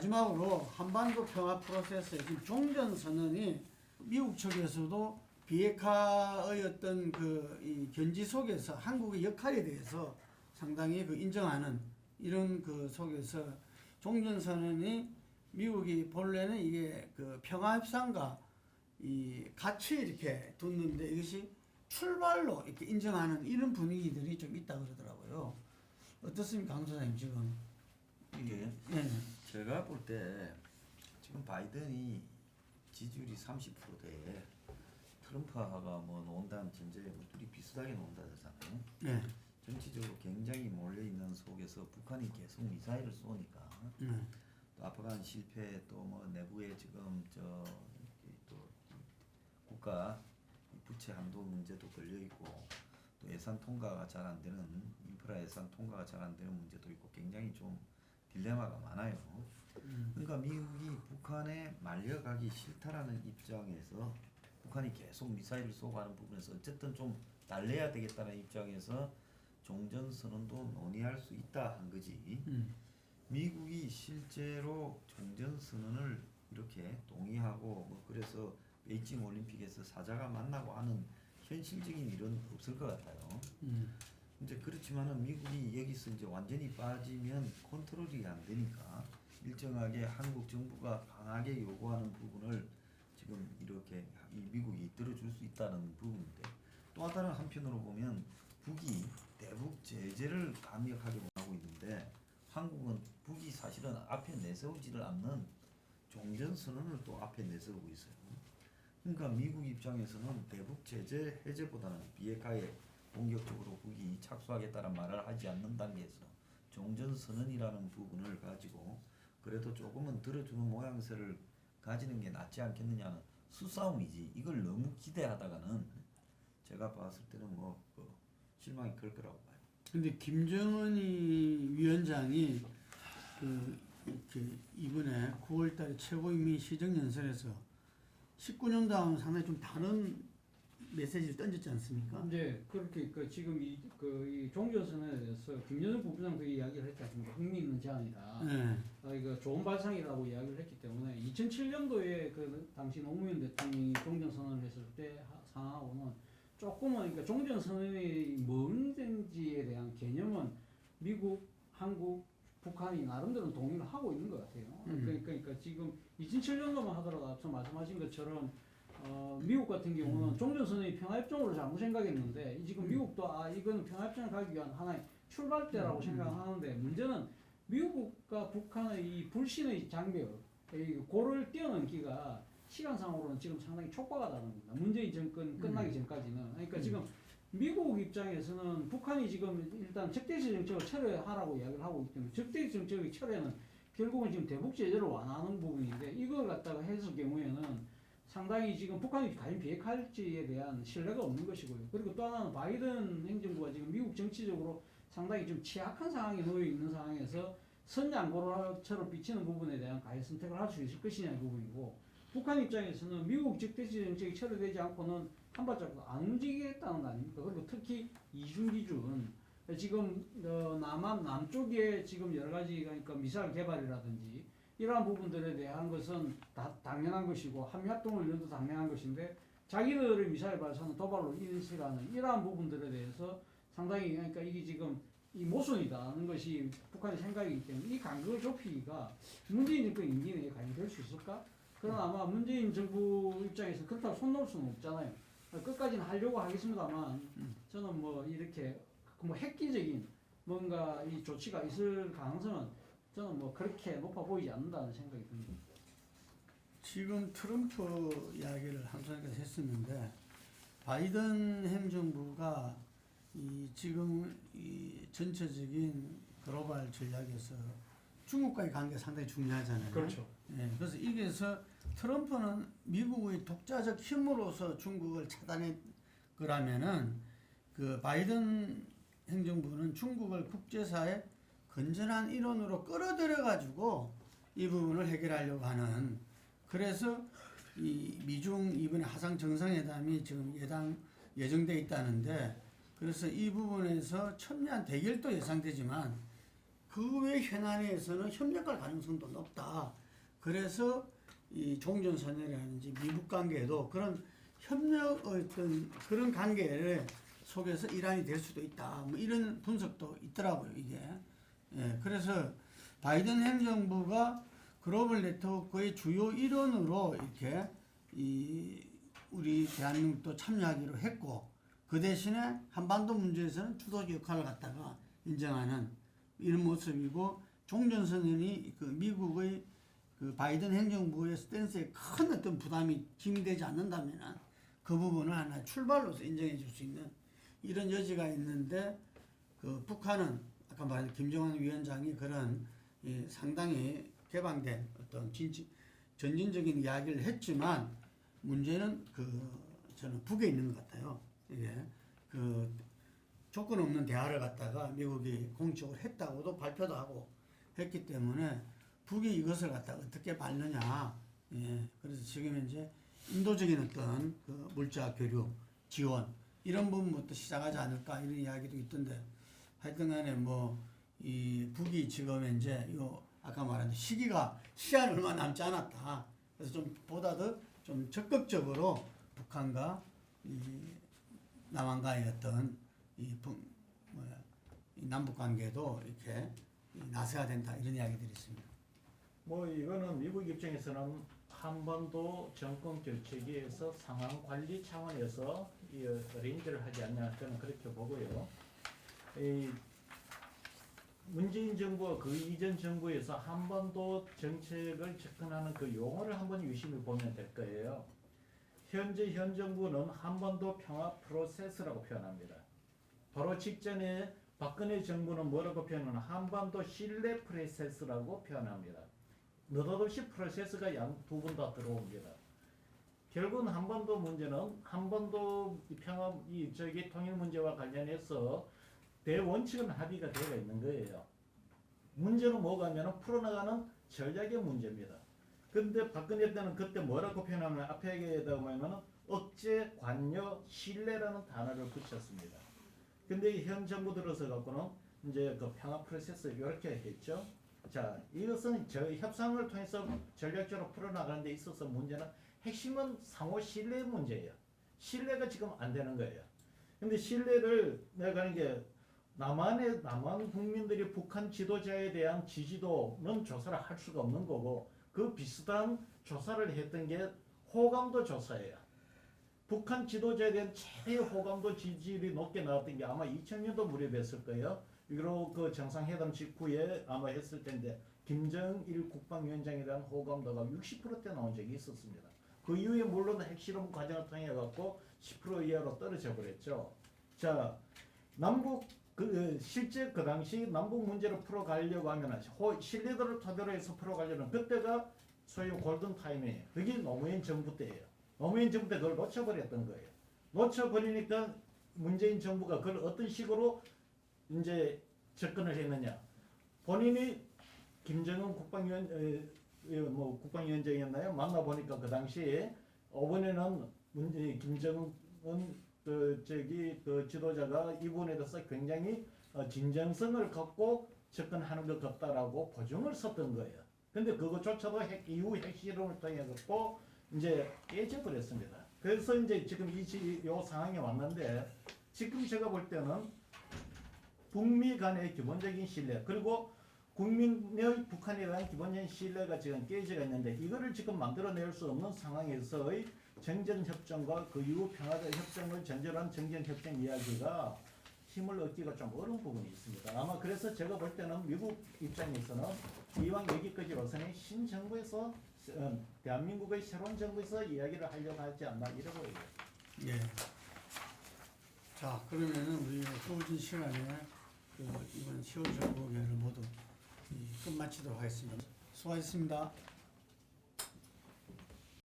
마지막으로 한반도 평화 프로세스에 지금 종전 선언이 미국 측에서도 비핵화의 어떤 그이 견지 속에서 한국의 역할에 대해서 상당히 그 인정하는 이런 그 속에서 종전 선언이 미국이 본래는 이게 그 평화 협상과 이 같이 이렇게 뒀는데 이것이 출발로 이렇게 인정하는 이런 분위기들이 좀 있다 그러더라고요. 어떻습니까, 강 소장님 지금? 이게 네. 제가 볼 때 지금 바이든이 지지율이 30%대 트럼프하가 뭐 논다는 전제에 뭐 둘이 비슷하게 논다잖아요. 네. 정치적으로 굉장히 몰려 있는 속에서 북한이 계속 미사일을 쏘니까 네. 또 아프간 실패 또 뭐 내부에 지금 저 또 국가 부채 한도 문제도 걸려 있고 또 예산 통과가 잘 안 되는 인프라 예산 통과가 잘 안 되는 문제도 있고 굉장히 좀 딜레마가 많아요. 그러니까 미국이 북한에 말려가기 싫다라는 입장에서 북한이 계속 미사일을 쏘고 하는 부분에서 어쨌든 좀 달래야 되겠다는 입장에서 종전 선언도 논의할 수 있다 한 거지. 음. 미국이 실제로 종전 선언을 이렇게 동의하고 뭐 그래서 베이징 올림픽에서 사자가 만나고 하는 현실적인 일은 없을 것 같아요. 음. 이제 그렇지만은 미국이 여기서 이제 완전히 빠지면 컨트롤이 안 되니까 일정하게 한국 정부가 강하게 요구하는 부분을 지금 이렇게 이 미국이 들어줄 수 있다는 부분인데 또 다른 한편으로 보면 북이 대북 제재를 강력하게 원하고 있는데 한국은 북이 사실은 앞에 내세우지를 않는 종전 선언을 또 앞에 내세우고 있어요. 그러니까 미국 입장에서는 대북 제재 해제보다는 비핵화에 공격적으로 북이 착수하겠다는 말을 하지 않는 단계에서 종전 선언이라는 부분을 가지고 그래도 조금은 들어주는 모양새를 가지는 게 낫지 않겠느냐는 수싸움이지 이걸 너무 기대하다가는 제가 봤을 때는 뭐 그 실망이 클 거라고 봐요. 근데 김정은이 위원장이 그 이번에 9월달에 최고인민 시정연설에서 19년도하고는 상당히 좀 다른 메시지를 던졌지 않습니까? 이제 그렇게 그 지금 이 그 이 종전선언에 대해서 김여정 부부장도 이야기를 했지 않습니까? 흥미 있는 제안이다. 네. 아, 이거 좋은 발상이라고 이야기를 했기 때문에 2007년도에 그 당시 노무현 대통령이 종전선언을 했을 때 하- 상황하고는 조금은 그러니까 종전선언이 뭔지에 대한 개념은 미국, 한국, 북한이 나름대로 동의를 하고 있는 것 같아요. 음. 그러니까, 그러니까 지금 2007년도만 하더라도 앞서 말씀하신 것처럼 어, 미국 같은 경우는 종전선언이 평화협정으로 잘못 생각했는데 지금 미국도 아 이거는 평화협정을 가기 위한 하나의 출발대라고 생각하는데 문제는 미국과 북한의 이 불신의 장벽, 이 고를 뛰어넘기가 시간상으로는 지금 상당히 촉박하다는 겁니다. 문재인 정권 끝나기 전까지는. 그러니까 지금 미국 입장에서는 북한이 지금 일단 적대시 정책을 철회하라고 이야기를 하고 있기 때문에 적대시 정책의 철회는 결국은 지금 대북 제재를 완화하는 부분인데 이걸 갖다가 했을 경우에는 상당히 지금 북한이 과연 비핵화할지에 대한 신뢰가 없는 것이고요. 그리고 또 하나는 바이든 행정부가 지금 미국 정치적으로 상당히 좀 취약한 상황에 놓여 있는 상황에서 선양고로처럼 비치는 부분에 대한 과연 선택을 할 수 있을 것이냐의 부분이고 북한 입장에서는 미국 적대시 정책이 철회되지 않고는 한 발짝도 안 움직이겠다는 거 아닙니까? 그리고 특히 이중 기준 지금 어, 남한 남쪽에 지금 여러 가지 그러니까 미사일 개발이라든지 이러한 부분들에 대한 것은 다 당연한 것이고 한미 합동을 위해도 당연한 것인데 자기들의 미사일 발사는 도발로 인식하는 이러한 부분들에 대해서 상당히 그러니까 이게 지금 이 모순이다는 것이 북한의 생각이기 때문에 이 간격을 좁히기가 문재인 정권 임기 내에 과연 될 수 있을까? 그러나 아마 문재인 정부 입장에서 그렇다고 손 놓을 수는 없잖아요. 끝까지는 하려고 하겠습니다만 저는 뭐 이렇게 뭐 획기적인 뭔가 이 조치가 있을 가능성은 저는 뭐 그렇게 높아 보이지 않는다는 생각이 듭니다. 지금 트럼프 이야기를 함선에서 했었는데 바이든 행정부가 이 지금 이 전체적인 글로벌 전략에서 중국과의 관계가 상당히 중요하잖아요. 그렇죠. 예, 그래서 이게서 트럼프는 미국의 독자적 힘으로서 중국을 차단해 거라면은 그 바이든 행정부는 중국을 국제사회 건전한 일원으로 끌어들여 가지고 이 부분을 해결하려고 하는 그래서 이 미중 이번에 하상 정상회담이 지금 예당 예정돼 있다는데 그래서 이 부분에서 첨예한 대결도 예상되지만 그 외 현안에서는 협력할 가능성도 높다. 그래서 이 종전선언이라든지 미국 관계도 그런 협력 어떤 그런 관계를 속에서 이란이 될 수도 있다. 뭐 이런 분석도 있더라고요 이게. 예, 그래서 바이든 행정부가 글로벌 네트워크의 주요 일원으로 이렇게 이 우리 대한민국도 참여하기로 했고 그 대신에 한반도 문제에서는 주도적 역할을 갖다가 인정하는 이런 모습이고 종전 선언이 그 미국의 그 바이든 행정부의 스탠스에 큰 어떤 부담이 짐이 되지 않는다면 그 부분을 하나 출발로서 인정해 줄 수 있는 이런 여지가 있는데 그 북한은 아까 말한 김정은 위원장이 그런 이 상당히 개방된 어떤 진지, 전진적인 이야기를 했지만 문제는 그 저는 북에 있는 것 같아요. 이게 그 조건 없는 대화를 갖다가 미국이 공식적으로 했다고도 발표도 하고 했기 때문에 북이 이것을 갖다가 어떻게 받느냐. 예. 그래서 지금 이제 인도적인 어떤 그 물자 교류 지원 이런 부분부터 시작하지 않을까 이런 이야기도 있던데 하여튼간에 뭐 이 북이 지금 이제 요 아까 말한 시기가 시한 얼마 남지 않았다. 그래서 좀 보다 더 좀 적극적으로 북한과 이 남한과의 어떤 이 북, 뭐야 이 남북 관계도 이렇게 이 나서야 된다 이런 이야기들이 있습니다. 뭐 이거는 미국 입장에서는 한반도 정권 결체기에서 상황 관리 차원에서 이 어레인지를 하지 않냐 저는 그렇게 보고요. 이 문재인 정부와 그 이전 정부에서 한반도 정책을 접근하는 그 용어를 한번 유심히 보면 될 거예요. 현재 현 정부는 한반도 평화 프로세스라고 표현합니다. 바로 직전에 박근혜 정부는 뭐라고 표현하나 한반도 신뢰 프로세스라고 표현합니다. 느닷없이 프로세스가 양 두 분 다 들어옵니다. 결국은 한반도 문제는 한반도 이 평화 이 저기 통일 문제와 관련해서 대원칙은 합의가 되어 있는 거예요. 문제는 뭐가면은 풀어나가는 전략의 문제입니다. 근데 박근혜 때는 그때 뭐라고 표현하면 앞에 얘기하다 보면은 억제, 관여, 신뢰라는 단어를 붙였습니다. 근데 현 정부 들어서 갖고는 이제 그 평화 프로세스 이렇게 했죠. 자, 이것은 저 협상을 통해서 전략적으로 풀어나가는 데 있어서 문제는 핵심은 상호 신뢰 문제예요. 신뢰가 지금 안 되는 거예요. 근데 신뢰를 내가 하는 게 남한의 남한 국민들이 북한 지도자에 대한 지지도는 조사를 할 수가 없는 거고 그 비슷한 조사를 했던 게 호감도 조사예요. 북한 지도자에 대한 최대 호감도 지지율이 높게 나왔던 게 아마 2000년도 무렵이었을 거예요. 이로 그 정상회담 직후에 아마 했을 텐데 김정일 국방위원장에 대한 호감도가 60%대 나온 적이 있었습니다. 그 이후에 물론 핵실험 과정을 통해 갖고 10% 이하로 떨어져 버렸죠. 자, 남북 그 실제 그 당시 남북 문제를 풀어가려고 하면 호, 신뢰도를 토대로 해서 풀어가려는 그때가 소위 골든 타임이에요. 그게 노무현 정부 때예요. 노무현 정부 때 그걸 놓쳐버렸던 거예요. 놓쳐버리니까 문재인 정부가 그걸 어떤 식으로 이제 접근을 했느냐. 본인이 김정은 국방위원 에, 에, 뭐 국방위원장이었나요? 만나 보니까 그 당시에 이번에는 문제 김정은 그 저기 그 지도자가 이분에 대해서 굉장히 어, 진정성을 갖고 접근하는 것 같다라고 보증을 썼던 거예요. 근데 그것조차도 핵, 이후 핵실험을 통해 갖고 이제 깨져버렸습니다. 그래서 이제 지금 이, 지- 요 상황에 왔는데 지금 제가 볼 때는 북미 간의 기본적인 신뢰 그리고 국민의 북한에 대한 기본적인 신뢰가 지금 깨져가 있는데 이거를 지금 만들어낼 수 없는 상황에서의 정전협정과 그 이후 평화적 협정을 전제로 한 정전협정 이야기가 힘을 얻기가 좀 어려운 부분이 있습니다. 아마 그래서 제가 볼 때는 미국 입장에서는 이왕 여기까지 와서는 신정부에서 어, 대한민국의 새로운 정부에서 이야기를 하려고 하지 않나 이러고 있어요. 예. 자, 그러면은 우리 후진 시간에 그 이번 10월 정보회를 모두 이 끝마치도록 하겠습니다. 수고하셨습니다.